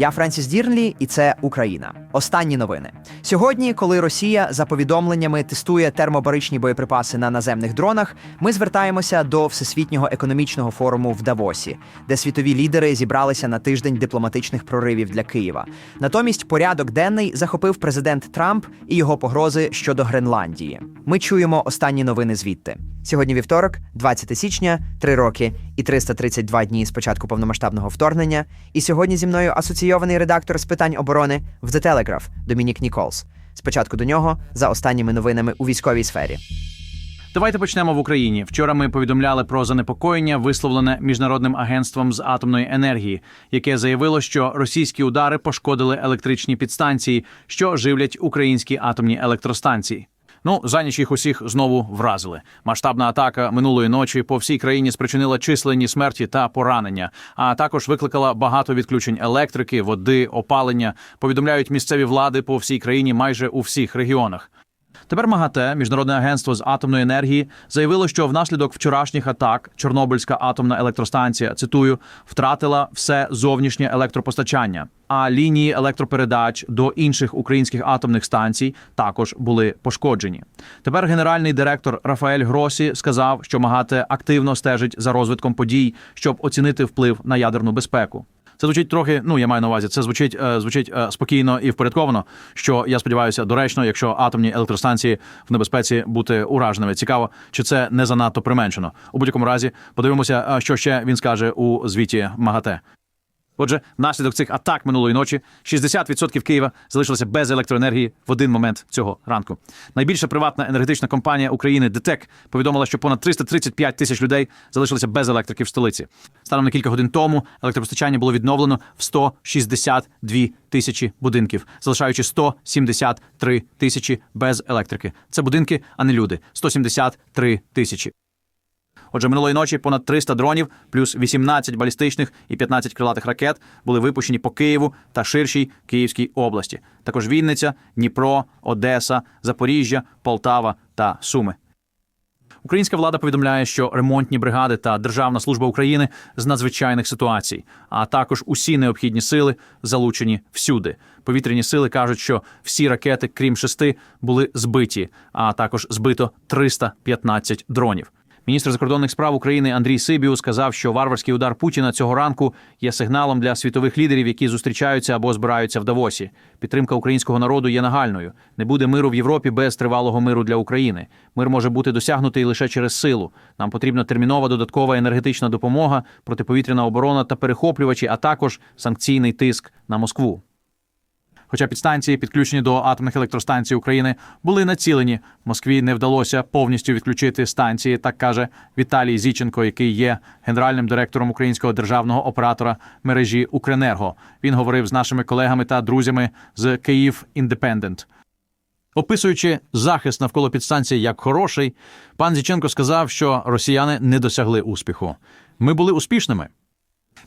Я Френсіс Дірнлі, і це Україна. Останні новини. Сьогодні, коли Росія за повідомленнями тестує термобаричні боєприпаси на наземних дронах, ми звертаємося до Всесвітнього економічного форуму в Давосі, де світові лідери зібралися на тиждень дипломатичних проривів для Києва. Натомість порядок денний захопив президент Трамп і його погрози щодо Гренландії. Ми чуємо останні новини звідти. Сьогодні вівторок, 20 січня, 3 роки і 332 дні з початку повномасштабного вторгнення. І сьогодні зі мною асоційований редактор з питань оборони в The Telegraph Домінік Ніколс. Спочатку до нього за останніми новинами у військовій сфері. Давайте почнемо в Україні. Вчора ми повідомляли про занепокоєння, висловлене міжнародним агентством з атомної енергії, яке заявило, що російські удари пошкодили електричні підстанції, що живлять українські атомні електростанції. Ну, за ніч їх усіх знову вразили. Масштабна атака минулої ночі по всій країні спричинила численні смерті та поранення, а також викликала багато відключень електрики, води, опалення. Повідомляють місцеві влади по всій країні майже у всіх регіонах. Тепер МАГАТЕ, міжнародне агентство з атомної енергії, заявило, що внаслідок вчорашніх атак Чорнобильська атомна електростанція цитую втратила все зовнішнє електропостачання. А лінії електропередач до інших українських атомних станцій також були пошкоджені. Тепер генеральний директор Рафаель Гросі сказав, що МАГАТЕ активно стежить за розвитком подій, щоб оцінити вплив на ядерну безпеку. Це звучить трохи, ну я маю на увазі, це звучить, е, звучить е, спокійно і впорядковано. Що я сподіваюся, доречно, якщо атомні електростанції в небезпеці бути ураженими. Цікаво, чи це не занадто применшено. У будь-якому разі, подивимося, е, що ще він скаже у звіті МАГАТЕ. Отже, внаслідок цих атак минулої ночі 60% Києва залишилося без електроенергії в один момент цього ранку. Найбільша приватна енергетична компанія України ДТЕК повідомила, що понад 335 тисяч людей залишилися без електрики в столиці. Станом на кілька годин тому електропостачання було відновлено в 162 тисячі будинків, залишаючи 173 тисячі без електрики. Це будинки, а не люди. 173 тисячі. Отже, минулої ночі понад 300 дронів, плюс 18 балістичних і 15 крилатих ракет були випущені по Києву та ширшій Київській області. Також Вінниця, Дніпро, Одеса, Запоріжжя, Полтава та Суми. Українська влада повідомляє, що ремонтні бригади та Державна служба України з надзвичайних ситуацій, а також усі необхідні сили залучені всюди. Повітряні сили кажуть, що всі ракети, крім шести, були збиті, а також збито 315 дронів. Міністр закордонних справ України Андрій Сибіу сказав, що варварський удар Путіна цього ранку є сигналом для світових лідерів, які зустрічаються або збираються в Давосі. Підтримка українського народу є нагальною. Не буде миру в Європі без тривалого миру для України. Мир може бути досягнутий лише через силу. Нам потрібна термінова додаткова енергетична допомога, протиповітряна оборона та перехоплювачі, а також санкційний тиск на Москву. Хоча підстанції, підключені до атомних електростанцій України, були націлені, Москві не вдалося повністю відключити станції, так каже Віталій Зіченко, який є генеральним директором українського державного оператора мережі Укренерго. Він говорив з нашими колегами та друзями з Київ Індепендент. Описуючи захист навколо підстанції як хороший, пан Зіченко сказав, що росіяни не досягли успіху. Ми були успішними.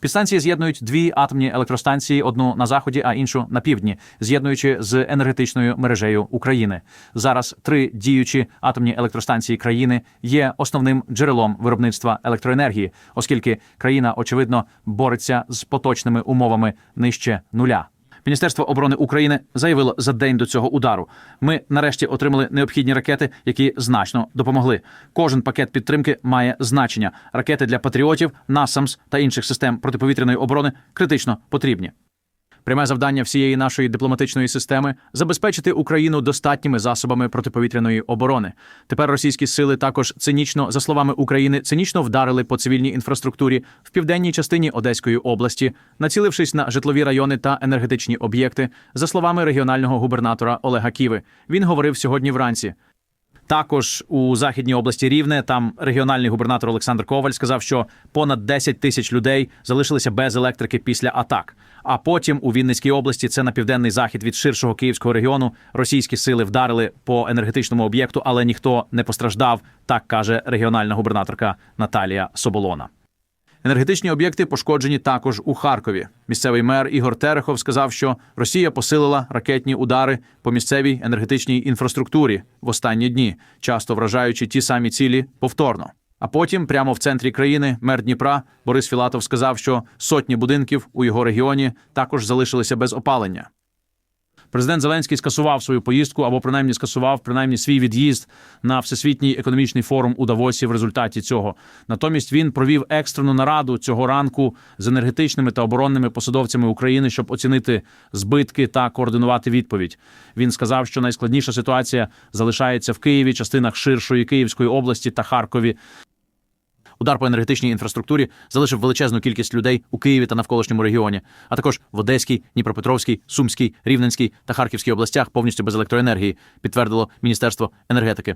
Підстанції з'єднують дві атомні електростанції: одну на заході, а іншу на півдні, з'єднуючи з енергетичною мережею України. Зараз три діючі атомні електростанції країни є основним джерелом виробництва електроенергії, оскільки країна очевидно бореться з поточними умовами нижче нуля. Міністерство оборони України заявило за день до цього удару. Ми нарешті отримали необхідні ракети, які значно допомогли. Кожен пакет підтримки має значення. Ракети для патріотів, насамс та інших систем протиповітряної оборони критично потрібні. Пряме завдання всієї нашої дипломатичної системи забезпечити Україну достатніми засобами протиповітряної оборони. Тепер російські сили також цинічно, за словами України, цинічно вдарили по цивільній інфраструктурі в південній частині Одеської області, націлившись на житлові райони та енергетичні об'єкти. За словами регіонального губернатора Олега Ківи, він говорив сьогодні вранці. Також у західній області Рівне там регіональний губернатор Олександр Коваль сказав, що понад 10 тисяч людей залишилися без електрики після атак. А потім у Вінницькій області, це на південний захід від ширшого київського регіону, російські сили вдарили по енергетичному об'єкту, але ніхто не постраждав. Так каже регіональна губернаторка Наталія Соболона. Енергетичні об'єкти пошкоджені також у Харкові. Місцевий мер Ігор Терехов сказав, що Росія посилила ракетні удари по місцевій енергетичній інфраструктурі в останні дні, часто вражаючи ті самі цілі повторно. А потім, прямо в центрі країни, мер Дніпра Борис Філатов сказав, що сотні будинків у його регіоні також залишилися без опалення. Президент Зеленський скасував свою поїздку або принаймні скасував принаймні свій від'їзд на всесвітній економічний форум у Давосі в результаті цього. Натомість він провів екстрену нараду цього ранку з енергетичними та оборонними посадовцями України, щоб оцінити збитки та координувати відповідь. Він сказав, що найскладніша ситуація залишається в Києві, частинах ширшої Київської області та Харкові. Удар по енергетичній інфраструктурі залишив величезну кількість людей у Києві та навколишньому регіоні, а також в Одеській, Дніпропетровській, Сумській, Рівненській та Харківській областях повністю без електроенергії, підтвердило Міністерство енергетики.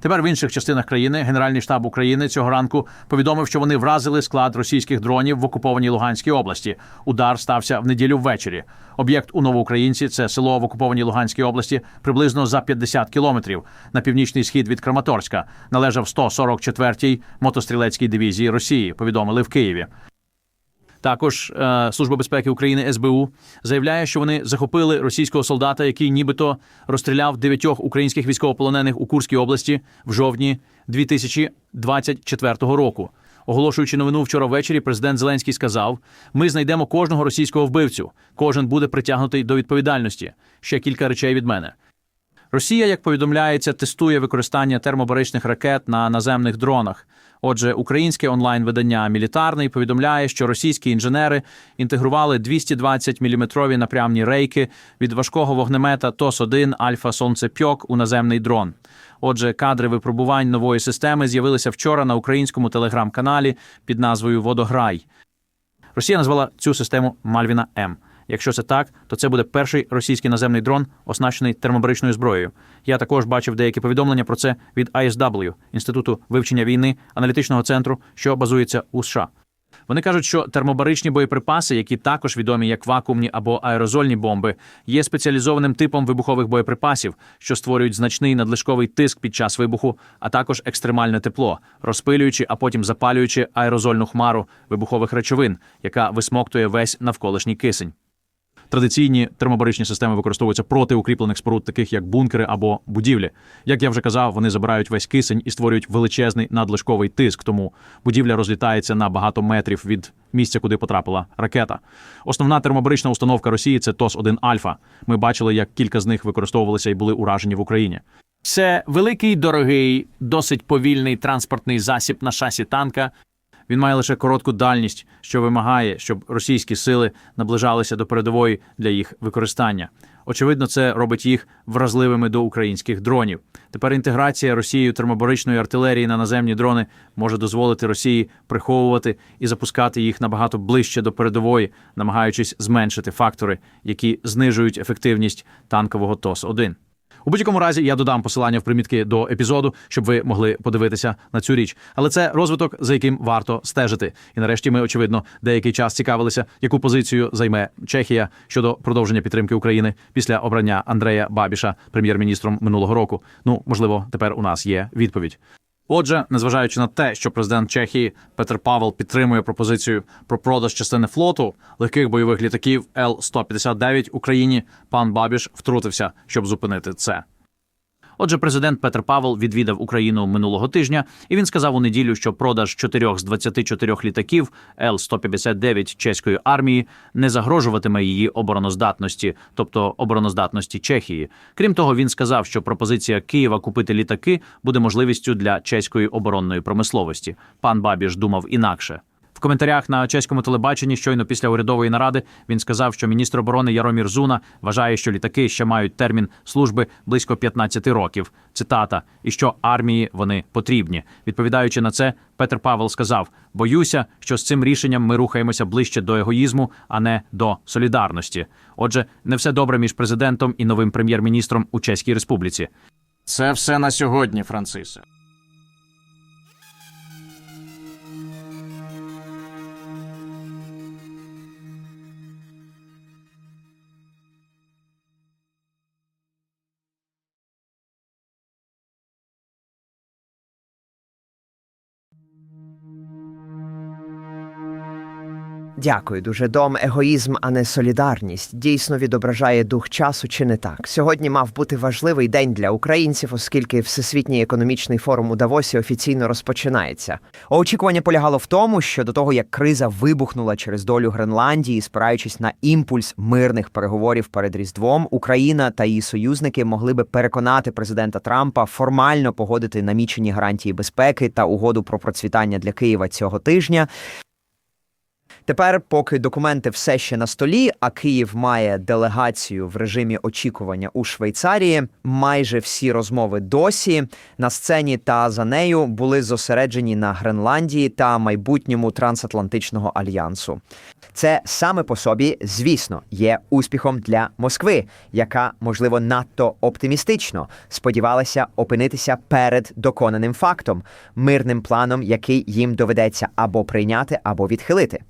Тепер в інших частинах країни Генеральний штаб України цього ранку повідомив, що вони вразили склад російських дронів в окупованій Луганській області. Удар стався в неділю ввечері. Об'єкт у Новоукраїнці це село в окупованій Луганській області, приблизно за 50 кілометрів на північний схід від Краматорська. Належав 144-й мотострілецькій дивізії Росії. Повідомили в Києві. Також е, Служба безпеки України СБУ заявляє, що вони захопили російського солдата, який нібито розстріляв дев'ятьох українських військовополонених у Курській області в жовтні 2024 року. Оголошуючи новину вчора ввечері, президент Зеленський сказав: Ми знайдемо кожного російського вбивцю. Кожен буде притягнутий до відповідальності. Ще кілька речей від мене. Росія, як повідомляється, тестує використання термобаричних ракет на наземних дронах. Отже, українське онлайн-видання Мілітарний повідомляє, що російські інженери інтегрували 220-мм напрямні рейки від важкого вогнемета ТОС-1 Альфа Сонцепьок у наземний дрон. Отже, кадри випробувань нової системи з'явилися вчора на українському телеграм-каналі під назвою Водограй. Росія назвала цю систему Мальвіна М. Якщо це так, то це буде перший російський наземний дрон, оснащений термобаричною зброєю. Я також бачив деякі повідомлення про це від ISW, інституту вивчення війни, аналітичного центру, що базується у США. Вони кажуть, що термобаричні боєприпаси, які також відомі як вакуумні або аерозольні бомби, є спеціалізованим типом вибухових боєприпасів, що створюють значний надлишковий тиск під час вибуху, а також екстремальне тепло, розпилюючи, а потім запалюючи аерозольну хмару вибухових речовин, яка висмоктує весь навколишній кисень. Традиційні термобаричні системи використовуються проти укріплених споруд, таких як бункери або будівлі. Як я вже казав, вони забирають весь кисень і створюють величезний надлишковий тиск, тому будівля розлітається на багато метрів від місця, куди потрапила ракета. Основна термобарична установка Росії це ТОС-1 Альфа. Ми бачили, як кілька з них використовувалися і були уражені в Україні. Це великий, дорогий, досить повільний транспортний засіб на шасі танка, він має лише коротку дальність, що вимагає, щоб російські сили наближалися до передової для їх використання. Очевидно, це робить їх вразливими до українських дронів. Тепер інтеграція Росією термобаричної артилерії на наземні дрони може дозволити Росії приховувати і запускати їх набагато ближче до передової, намагаючись зменшити фактори, які знижують ефективність танкового ТОС-1. У будь-якому разі я додам посилання в примітки до епізоду, щоб ви могли подивитися на цю річ. Але це розвиток, за яким варто стежити. І нарешті ми, очевидно, деякий час цікавилися, яку позицію займе Чехія щодо продовження підтримки України після обрання Андрея Бабіша прем'єр-міністром минулого року. Ну можливо, тепер у нас є відповідь. Отже, незважаючи на те, що президент Чехії Петр Павел підтримує пропозицію про продаж частини флоту легких бойових літаків Л-159 Україні, пан Бабіш втрутився, щоб зупинити це. Отже, президент Петр Павел відвідав Україну минулого тижня, і він сказав у неділю, що продаж чотирьох з 24 літаків Л-159 чеської армії не загрожуватиме її обороноздатності, тобто обороноздатності Чехії. Крім того, він сказав, що пропозиція Києва купити літаки буде можливістю для чеської оборонної промисловості. Пан Бабіш думав інакше. В коментарях на чеському телебаченні щойно після урядової наради він сказав, що міністр оборони Яромір Зуна вважає, що літаки ще мають термін служби близько 15 років. Цитата, і що армії вони потрібні. Відповідаючи на це, Петр Павел сказав: Боюся, що з цим рішенням ми рухаємося ближче до егоїзму, а не до солідарності. Отже, не все добре між президентом і новим прем'єр-міністром у Чеській Республіці. Це все на сьогодні, Францисе. Дякую дуже. Дом, егоїзм, а не солідарність дійсно відображає дух часу, чи не так? Сьогодні мав бути важливий день для українців, оскільки Всесвітній економічний форум у Давосі офіційно розпочинається. Очікування полягало в тому, що до того як криза вибухнула через долю Гренландії, спираючись на імпульс мирних переговорів перед Різдвом, Україна та її союзники могли би переконати президента Трампа формально погодити намічені гарантії безпеки та угоду про процвітання для Києва цього тижня. Тепер, поки документи все ще на столі, а Київ має делегацію в режимі очікування у Швейцарії, майже всі розмови досі на сцені та за нею були зосереджені на Гренландії та майбутньому трансатлантичного альянсу. Це саме по собі, звісно, є успіхом для Москви, яка, можливо, надто оптимістично сподівалася опинитися перед доконаним фактом, мирним планом, який їм доведеться або прийняти, або відхилити.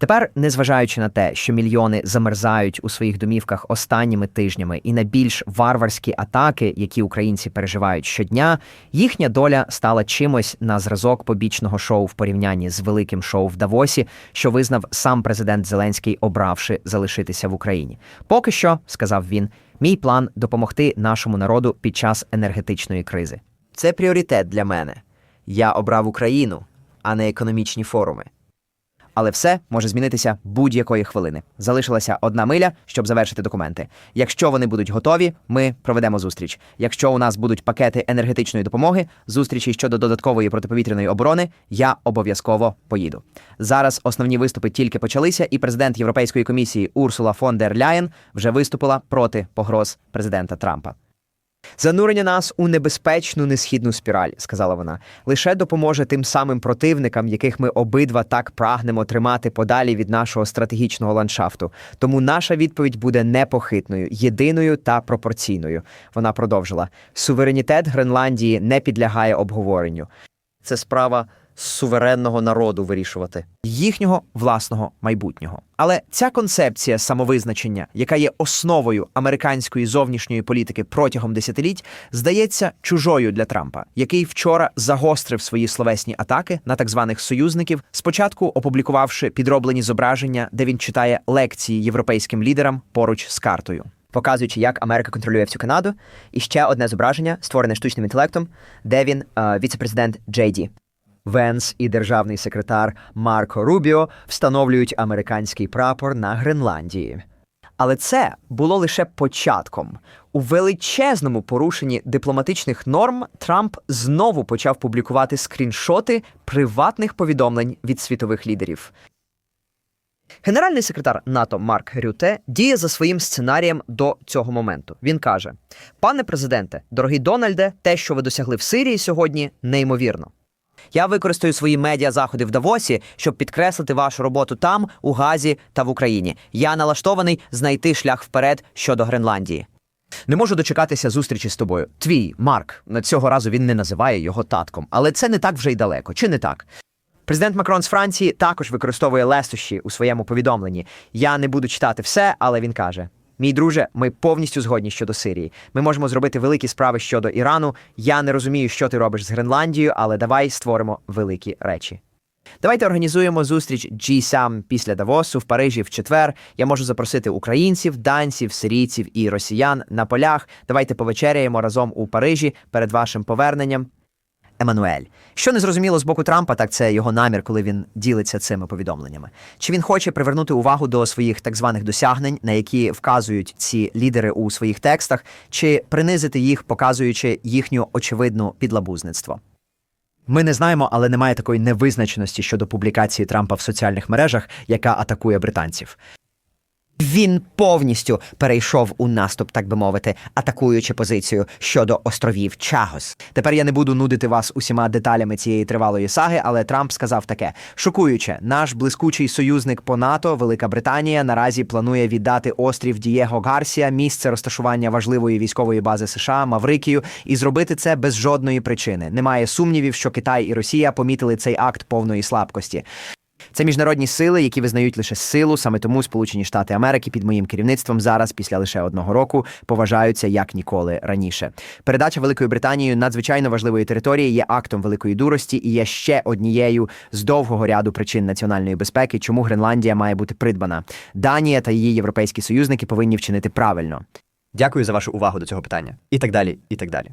Тепер, незважаючи на те, що мільйони замерзають у своїх домівках останніми тижнями і на більш варварські атаки, які українці переживають щодня, їхня доля стала чимось на зразок побічного шоу в порівнянні з великим шоу в Давосі, що визнав сам президент Зеленський, обравши залишитися в Україні. Поки що, сказав він, мій план допомогти нашому народу під час енергетичної кризи. Це пріоритет для мене. Я обрав Україну, а не економічні форуми. Але все може змінитися будь-якої хвилини. Залишилася одна миля, щоб завершити документи. Якщо вони будуть готові, ми проведемо зустріч. Якщо у нас будуть пакети енергетичної допомоги, зустрічі щодо додаткової протиповітряної оборони, я обов'язково поїду. Зараз основні виступи тільки почалися, і президент Європейської комісії Урсула фон дер Ляєн вже виступила проти погроз президента Трампа. Занурення нас у небезпечну несхідну спіраль, сказала вона, лише допоможе тим самим противникам, яких ми обидва так прагнемо тримати подалі від нашого стратегічного ландшафту. Тому наша відповідь буде непохитною, єдиною та пропорційною. Вона продовжила: суверенітет Гренландії не підлягає обговоренню. Це справа суверенного народу вирішувати їхнього власного майбутнього. Але ця концепція самовизначення, яка є основою американської зовнішньої політики протягом десятиліть, здається чужою для Трампа, який вчора загострив свої словесні атаки на так званих союзників, спочатку опублікувавши підроблені зображення, де він читає лекції європейським лідерам поруч з картою. Показуючи, як Америка контролює всю Канаду, і ще одне зображення, створене штучним інтелектом, де він е, віце-президент Джей. Венс і державний секретар Марко Рубіо встановлюють американський прапор на Гренландії. Але це було лише початком. У величезному порушенні дипломатичних норм Трамп знову почав публікувати скріншоти приватних повідомлень від світових лідерів. Генеральний секретар НАТО Марк Рюте діє за своїм сценарієм до цього моменту. Він каже: Пане президенте, дорогий Дональде, те, що ви досягли в Сирії сьогодні, неймовірно. Я використаю свої медіа заходи в Давосі, щоб підкреслити вашу роботу там, у Газі та в Україні. Я налаштований знайти шлях вперед щодо Гренландії. Не можу дочекатися зустрічі з тобою. Твій Марк цього разу він не називає його татком, але це не так вже й далеко, чи не так? Президент Макрон з Франції також використовує лестощі у своєму повідомленні. Я не буду читати все, але він каже: Мій друже, ми повністю згодні щодо Сирії. Ми можемо зробити великі справи щодо Ірану. Я не розумію, що ти робиш з Гренландією, але давай створимо великі речі. Давайте організуємо зустріч G7 після Давосу в Парижі в четвер. Я можу запросити українців, данців, сирійців і росіян на полях. Давайте повечеряємо разом у Парижі перед вашим поверненням. Еммануель. Що не зрозуміло з боку Трампа, так це його намір, коли він ділиться цими повідомленнями. Чи він хоче привернути увагу до своїх так званих досягнень, на які вказують ці лідери у своїх текстах, чи принизити їх, показуючи їхню очевидну підлабузництво? Ми не знаємо, але немає такої невизначеності щодо публікації Трампа в соціальних мережах, яка атакує британців. Він повністю перейшов у наступ, так би мовити, атакуючи позицію щодо островів Чагос. Тепер я не буду нудити вас усіма деталями цієї тривалої саги, але Трамп сказав таке: шокуюче, наш блискучий союзник по НАТО, Велика Британія, наразі планує віддати острів Дієго Гарсія, місце розташування важливої військової бази США Маврикію, і зробити це без жодної причини. Немає сумнівів, що Китай і Росія помітили цей акт повної слабкості. Це міжнародні сили, які визнають лише силу. Саме тому Сполучені Штати Америки під моїм керівництвом зараз, після лише одного року, поважаються як ніколи раніше. Передача Великою Британією надзвичайно важливої території є актом великої дурості і є ще однією з довгого ряду причин національної безпеки, чому Гренландія має бути придбана. Данія та її європейські союзники повинні вчинити правильно. Дякую за вашу увагу до цього питання. І так далі, і так далі.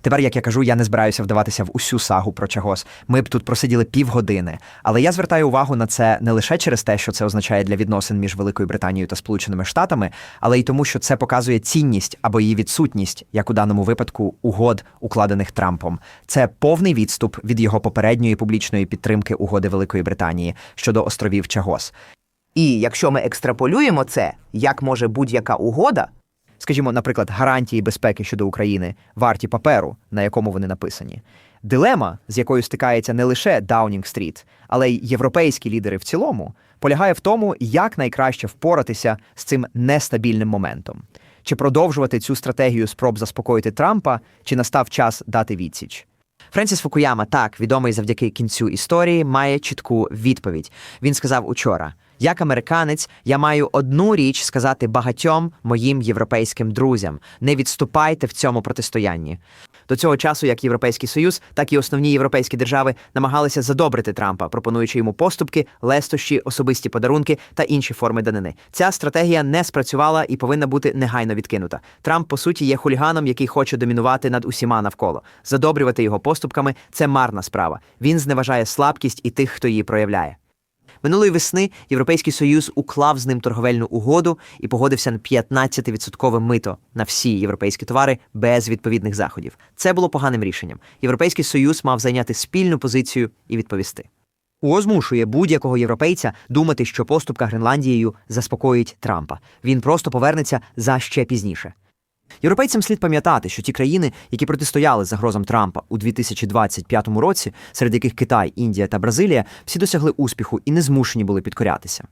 Тепер, як я кажу, я не збираюся вдаватися в усю сагу про Чагос. Ми б тут просиділи півгодини. Але я звертаю увагу на це не лише через те, що це означає для відносин між Великою Британією та Сполученими Штатами, але й тому, що це показує цінність або її відсутність, як у даному випадку угод, укладених Трампом. Це повний відступ від його попередньої публічної підтримки угоди Великої Британії щодо островів Чагос. І якщо ми екстраполюємо це, як може будь-яка угода, скажімо, наприклад, гарантії безпеки щодо України варті паперу, на якому вони написані. Дилема, з якою стикається не лише Даунінг-стріт, але й європейські лідери в цілому, полягає в тому, як найкраще впоратися з цим нестабільним моментом. Чи продовжувати цю стратегію спроб заспокоїти Трампа, чи настав час дати відсіч? Френсіс Фукуяма, так відомий завдяки кінцю історії, має чітку відповідь. Він сказав учора: як американець, я маю одну річ сказати багатьом моїм європейським друзям: не відступайте в цьому протистоянні. До цього часу як Європейський Союз, так і основні європейські держави намагалися задобрити Трампа, пропонуючи йому поступки, лестощі, особисті подарунки та інші форми данини. Ця стратегія не спрацювала і повинна бути негайно відкинута. Трамп, по суті, є хуліганом, який хоче домінувати над усіма навколо. Задобрювати його поступками це марна справа. Він зневажає слабкість і тих, хто її проявляє. Минулої весни Європейський Союз уклав з ним торговельну угоду і погодився на 15% мито на всі європейські товари без відповідних заходів. Це було поганим рішенням. Європейський Союз мав зайняти спільну позицію і відповісти. УО змушує будь-якого європейця думати, що поступка Гренландією заспокоїть Трампа. Він просто повернеться за ще пізніше. Європейцям слід пам'ятати, що ті країни, які протистояли загрозам Трампа у 2025 році, серед яких Китай, Індія та Бразилія, всі досягли успіху і не змушені були підкорятися.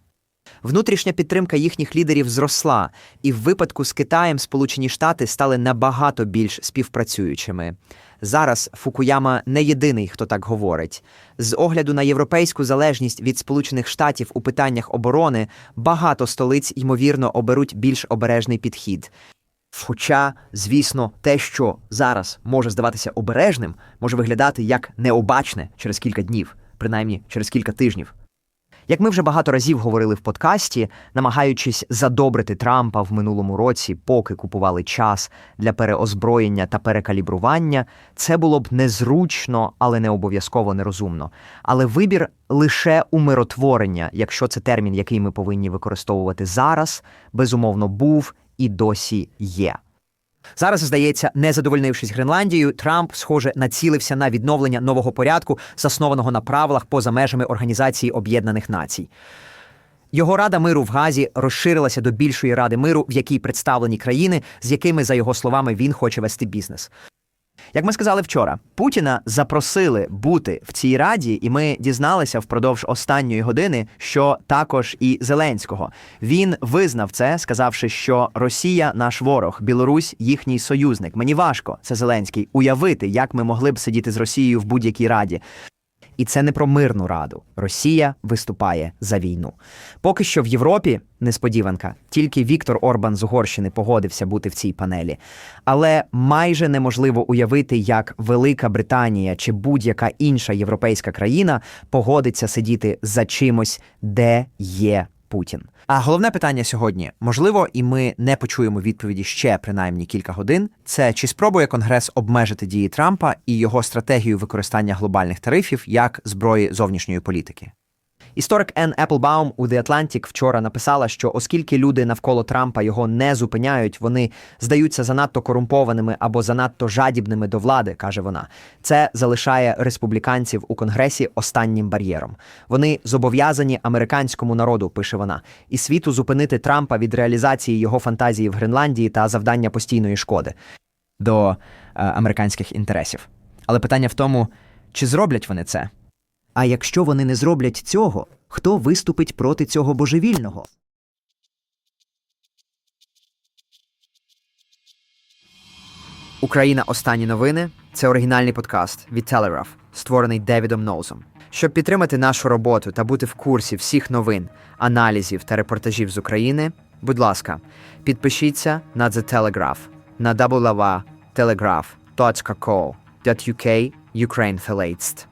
Внутрішня підтримка їхніх лідерів зросла, і в випадку з Китаєм Сполучені Штати стали набагато більш співпрацюючими. Зараз Фукуяма не єдиний, хто так говорить. З огляду на європейську залежність від Сполучених Штатів у питаннях оборони багато столиць ймовірно оберуть більш обережний підхід. Хоча, звісно, те, що зараз може здаватися обережним, може виглядати як необачне через кілька днів, принаймні через кілька тижнів. Як ми вже багато разів говорили в подкасті, намагаючись задобрити Трампа в минулому році, поки купували час для переозброєння та перекалібрування, це було б незручно, але не обов'язково нерозумно. Але вибір лише умиротворення, якщо це термін, який ми повинні використовувати зараз, безумовно був і досі є. Зараз, здається, не задовольнившись Гренландією, Трамп, схоже, націлився на відновлення нового порядку, заснованого на правилах поза межами Організації Об'єднаних Націй. Його рада миру в Газі розширилася до більшої ради миру, в якій представлені країни, з якими, за його словами, він хоче вести бізнес. Як ми сказали вчора, Путіна запросили бути в цій раді, і ми дізналися впродовж останньої години, що також і Зеленського. Він визнав це, сказавши, що Росія наш ворог, Білорусь їхній союзник. Мені важко, це Зеленський, уявити, як ми могли б сидіти з Росією в будь-якій раді. І це не про мирну раду. Росія виступає за війну. Поки що в Європі несподіванка, тільки Віктор Орбан з Угорщини погодився бути в цій панелі. Але майже неможливо уявити, як Велика Британія чи будь-яка інша європейська країна погодиться сидіти за чимось, де є Путін. А головне питання сьогодні, можливо, і ми не почуємо відповіді ще принаймні кілька годин. Це чи спробує Конгрес обмежити дії Трампа і його стратегію використання глобальних тарифів як зброї зовнішньої політики? Історик Енн Еплбаум у The Atlantic вчора написала, що оскільки люди навколо Трампа його не зупиняють, вони здаються занадто корумпованими або занадто жадібними до влади, каже вона. Це залишає республіканців у конгресі останнім бар'єром. Вони зобов'язані американському народу, пише вона, і світу зупинити Трампа від реалізації його фантазії в Гренландії та завдання постійної шкоди до е, американських інтересів. Але питання в тому, чи зроблять вони це? А якщо вони не зроблять цього, хто виступить проти цього божевільного? Україна. Останні новини це оригінальний подкаст від Telegraph, створений Девідом Ноузом. Щоб підтримати нашу роботу та бути в курсі всіх новин, аналізів та репортажів з України, будь ласка, підпишіться на The Telegraph на www.telegraph.co.uk Ukraine Verletzt.